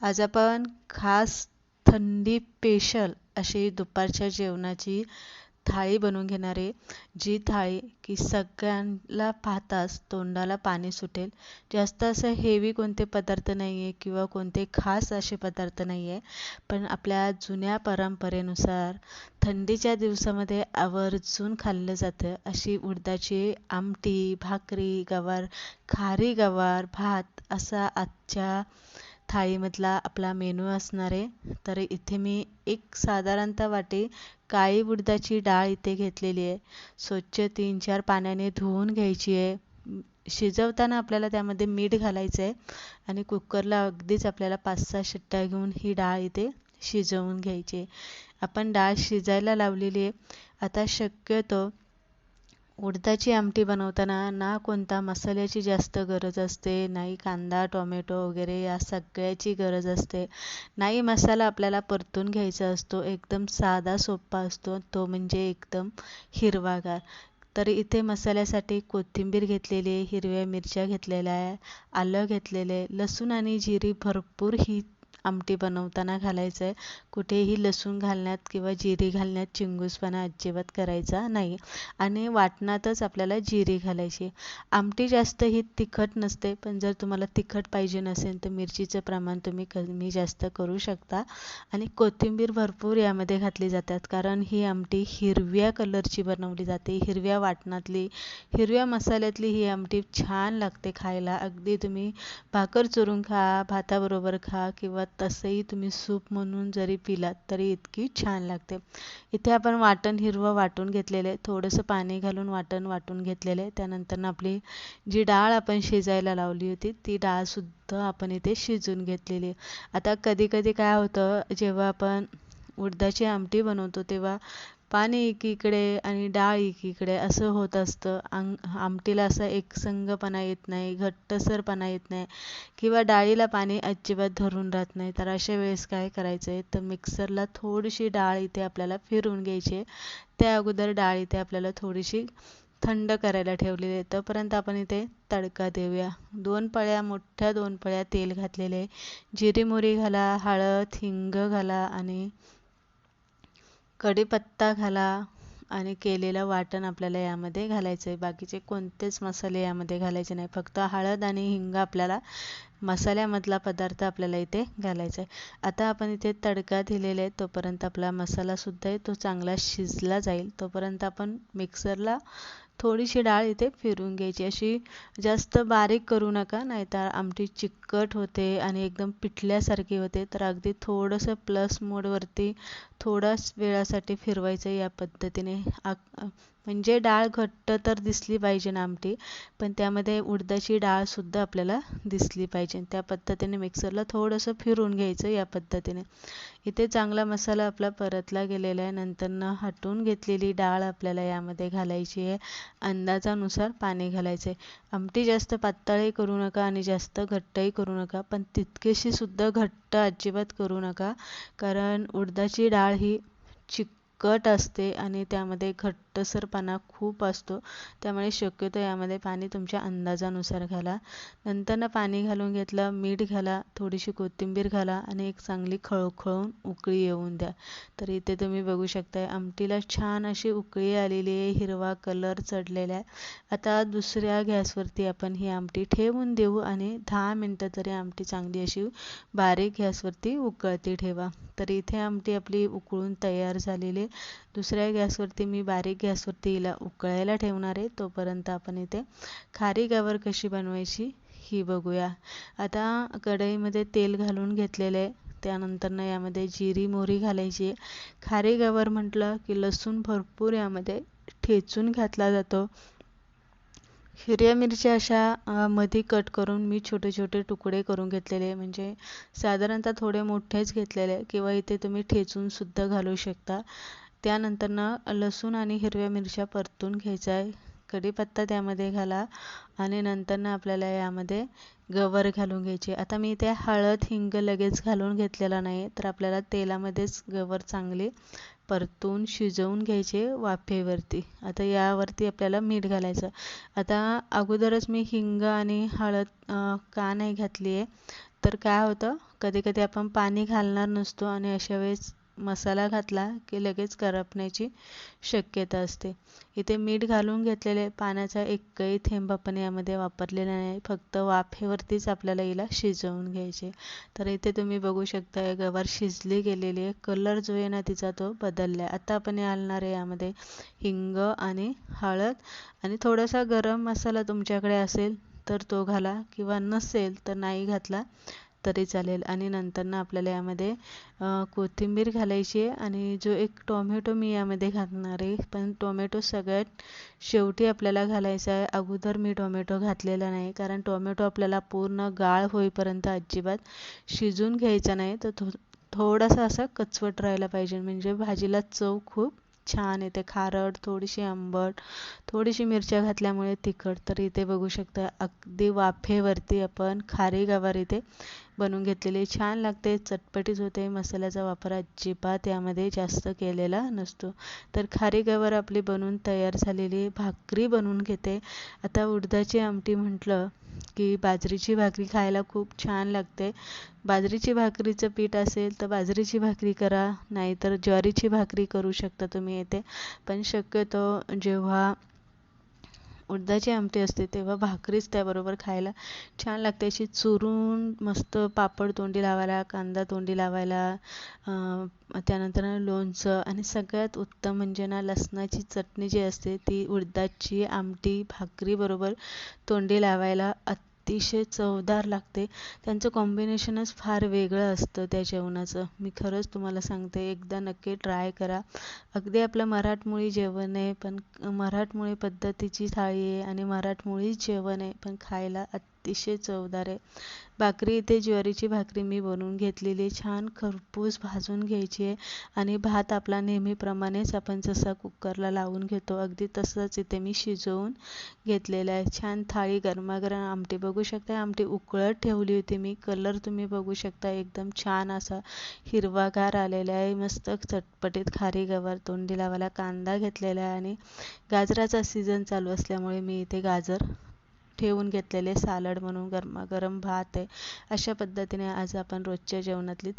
आज आपण खास थंडी स्पेशल अशी दुपारच्या जेवणाची थाळी बनवून घेणार आहे. जी थाळी की सगळ्यांना पाहताच तोंडाला पाणी सुटेल. जास्त असं हेवी कोणते पदार्थ नाही आहे किंवा कोणते खास असे पदार्थ नाही आहे पण आपल्या जुन्या परंपरेनुसार थंडीच्या दिवसामध्ये आवर्जून खाल्लं जातं. अशी उडदाची आमटी भाकरी गवार खारी गवार भात असा आजच्या थाळीमधला आपला मेनू असणार आहे. तर इथे मी एक साधारणतः वाटी काळी उडदाची डाळ इथे घेतलेली आहे. स्वच्छ तीन चार पाण्याने धुवून घ्यायची आहे. शिजवताना आपल्याला त्यामध्ये मीठ घालायचं आहे. आणि कुकरला अगदीच आपल्याला पाच सहा शिट्ट्या घेऊन ही डाळ इथे शिजवून घ्यायची आहे. आपण डाळ शिजायला लावलेली आहे. आता शक्यतो उडदाची आमटी बनवताना ना कोणता मसाल्याची जास्त गरज असते नाही कांदा टोमॅटो वगैरे या सगळ्याची गरज असते. नाही मसाला आपल्याला परतून घ्यायचा असतो एकदम साधा सोपा असतो तो म्हणजे एकदम हिरवागार. तर इथे मसाल्यासाठी कोथिंबीर घेतलेली आहे हिरव्या मिरच्या घेतलेल्या आहे आलं घेतलेलं आहे लसूण आणि जिरी भरपूर ही आमटी बनवताना घालायचं आहे कुठेही लसूण घालण्यात किंवा जिरी घालण्यात चिंगूसपणा अजिबात करायचा नाही. आणि वाटणातच आपल्याला जिरी घालायची. आमटी जास्त ही तिखट नसते पण जर तुम्हाला तिखट पाहिजे नसेल तर मिरचीचं प्रमाण तुम्ही कमी जास्त करू शकता. आणि कोथिंबीर भरपूर यामध्ये घातली जातात कारण ही आमटी हिरव्या कलरची बनवली जाते. हिरव्या वाटणातली हिरव्या मसाल्यातली ही आमटी छान लागते खायला. अगदी तुम्ही भाकर चुरून खा भाताबरोबर खा किंवा तसंही तुम्ही सूप म्हणून जरी पिलात तरी इतकी छान लागते. इथे आपण वाटण हिरवं वाटून घेतलेलं आहे. थोडंसं पाणी घालून वाटण वाटून घेतलेलं आहे. त्यानंतर आपली जी डाळ आपण शिजायला लावली होती ती डाळसुद्धा आपण इथे शिजून घेतलेली आता कधी कधी काय होतं जेव्हा आपण उडदाची आमटी बनवतो तेव्हा पाणी एकीकडे आणि डाळ एकीकडे असं होत असतं. आंग आमटीला असा एकसंगपणा येत नाही घट्टसरपणा येत नाही किंवा डाळीला पाणी अजिबात धरून राहत नाही. तर अशा वेळेस काय करायचं आहे तर मिक्सरला थोडीशी डाळ इथे आपल्याला फिरवून घ्यायची. आहे त्या अगोदर डाळ इथे आपल्याला थोडीशी थंड करायला ठेवलेली आहे. तोपर्यंत आपण इथे तडका देऊया. दोन पळ्या मोठ्या दोन पळ्या तेल घातलेले जिरी मोरी घाला हळद हिंग घाला आणि कढीपत्ता घाला आणि केलेलं वाटण आपल्याला यामध्ये घालायचं आहे बाकीचे कोणतेच मसाले यामध्ये घालायचे नाही. फक्त हळद आणि हिंग आपल्याला मसाल्यामधला पदार्थ आपल्याला इथे घालायचा आहे आता आपण इथे तडका दिलेला आहे. तोपर्यंत आपला मसालासुद्धा आहे. तो चांगला शिजला जाईल. तोपर्यंत आपण मिक्सरला थोडीशी डाळ इथे फिरून घ्यायची. अशी जास्त बारीक करू नका नाहीतर आमटी चिकट होते आणि एकदम पिठल्यासारखी होते. तर अगदी थोडंसं प्लस मोडवरती थोड्याच वेळासाठी फिरवायचं या पद्धतीने. म्हणजे डाळ घट्ट तर दिसली पाहिजे ना आमटी पण त्यामध्ये उडदाची डाळसुद्धा आपल्याला दिसली पाहिजे. त्या पद्धतीने मिक्सरला थोडंसं फिरून घ्यायचं या पद्धतीने. इथे चांगला मसाला आपला परतला गेलेला आहे. नंतरनं हटवून घेतलेली डाळ आपल्याला यामध्ये घालायची आहे. अंदाजानुसार पाणी घालायचं आहे आमटी जास्त पातळही करू नका आणि जास्त घट्टही करू नका पण तितकेशी सुद्धा घट्ट अजिबात करू नका. कारण उडदाची डाळ ही चिक कट असते आणि त्यामध्ये घट्टसरपणा खूप असतो. त्यामुळे शक्यतो यामध्ये पाणी तुमच्या अंदाजानुसार घाला. नंतरनं पाणी घालून घेतलं मीठ घाला थोडीशी कोथिंबीर घाला आणि एक चांगली खळखळून उकळी येऊन द्या. तर इथे तुम्ही बघू शकताय आमटीला छान अशी उकळी आलेली आहे हिरवा कलर चढलेला आहे. आता दुसऱ्या गॅसवरती आपण ही आमटी ठेवून देऊ आणि दहा मिनटं तरी आमटी चांगली अशी बारीक गॅसवरती उकळती ठेवा. तर इथे आमटी आपली उकळून तयार झालेली दुसऱ्या गॅसवरती मी बारीक गॅसवरती हिला उकळायला ठेवणार आहे तोपर्यंत आपण इथे खारी गावर कशी बनवायची ही बघूया. आता कढईमध्ये तेल घालून घेतलेलं आहे त्यानंतरनं यामध्ये जिरी मोहरी घालायची खारी गावर म्हटलं की लसूण भरपूर यामध्ये ठेचून घातला जातो. हिरव्या मिरच्या अशा मध्ये कट करून मी छोटे छोटे तुकडे करून घेतलेले. म्हणजे साधारणतः थोडे मोठेच घेतलेले किंवा इथे तुम्ही ठेचूनसुद्धा घालू शकता. त्यानंतरनं लसूण आणि हिरव्या मिरच्या परतून घ्यायचा आहे. कढीपत्ता त्यामध्ये घाला आणि नंतरनं आपल्याला यामध्ये गवर घालून घ्यायची. आता मी इथे हळद हिंग लगेच घालून घेतलेला नाही तर आपल्याला तेलामध्येच गवर चांगली परतून शिजवून घ्यायचे वाफेवरती. आता यावरती आपल्याला मीठ घालायचं. आता अगोदरच मी हिंग आणि हळद का नाही घातली आहे तर काय होतं? कधी कधी आपण पाणी घालणार नसतो आणि अशा वेळेस मसाला घातला की लगेच करपण्याची शक्यता असते. इथे मीठ घालून घेतलेले पाण्याचा एकही थेंब आपण यामध्ये वापरलेला नाही. फक्त वाफेवरतीच आपल्याला हिला शिजवून घ्यायचे. तर इथे तुम्ही बघू शकता गवार शिजली गेलेली आहे. कलर जो आहे ना तिचा तो बदलला आहे आता आपण घालणार आहे यामध्ये हिंग आणि हळद. आणि थोडासा गरम मसाला तुमच्याकडे असेल तर तो घाला किंवा नसेल तर नाही घातला तरी चालेल. आणि नंतर ना आपल्याला यामध्ये कोथिंबीर घालायची आहे आणि जो एक टोमॅटो मी यामध्ये घालणार आहे. पण टोमॅटो सगळ्यात शेवटी आपल्याला घालायचा आहे. अगोदर मी टोमॅटो घातलेला नाही. कारण टोमॅटो आपल्याला पूर्ण गाळ होईपर्यंत अजिबात शिजून घ्यायचा नाही. तर थो थोडासा असा कचवट राहायला पाहिजे. म्हणजे भाजीला चव खूप छान येते खारट थोडीशी आंबट थोडीशी मिरच्या घातल्यामुळे तिखट. तर इथे बघू शकता अगदी वाफेवरती आपण खारी गवार इथे बनवून घेतलेली छान लागते चटपटीत होते. मसाल्याचा वापर अजिबात यामध्ये जास्त केलेला नसतो. तर खारी गवार आपली बनवून तयार झालेली भाकरी बनवून घेते. आता उडदाची आमटी म्हटलं की बाजरीची भाकरी खायला खूप छान लागते. बाजरीची भाकरीचं पीठ असेल तर बाजरीची भाकरी करा नाहीतर ज्वारीची भाकरी करू शकता तुम्ही येते पण शक्यतो जेव्हा उडदाची आमटी असते तेव्हा भाकरीच त्याबरोबर खायला छान लागते. अशी चुरून मस्त पापड तोंडी लावायला कांदा तोंडी लावायला त्यानंतर लोणचं आणि सगळ्यात उत्तम म्हणजे ना लसणाची चटणी जी असते ती उडदाची आमटी भाकरीबरोबर तोंडी लावायला अतिशय चवदार लागते. त्यांचं कॉम्बिनेशनच फार वेगळं असतं त्या जेवणाचं. मी खरंच तुम्हाला सांगते एकदा नक्की ट्राय करा. अगदी आपलं मराठमोळी जेवण आहे पण मराठमोळी पद्धतीची थाळी आहे आणि मराठमोळीच जेवण आहे पण खायला अतिशय चवदार आहे. भाकरी इथे ज्वारीची भाकरी मी बनवून घेतलेली छान खरपूस भाजून घ्यायची आहे. आणि भात आपला नेहमीप्रमाणेच आपण जसा कुकरला लावून घेतो अगदी तसंच इथे मी शिजवून घेतलेलं आहे. छान थाळी गरमागरम आमटी. बघू शकता आमटी उकळत ठेवली होती मी. कलर तुम्ही बघू शकता एकदम छान असा हिरवागार आलेला आहे. मस्त चटपटीत खारी गवार तोंडी लावायला कांदा घेतलेला आहे. आणि गाजराचा सीझन चालू असल्यामुळे मी इथे गाजर ठेवून घेतलेले सालड म्हणून गरमागरम भात आहे. अशा पद्धतीने आज आपण रोजच्या जेवणातली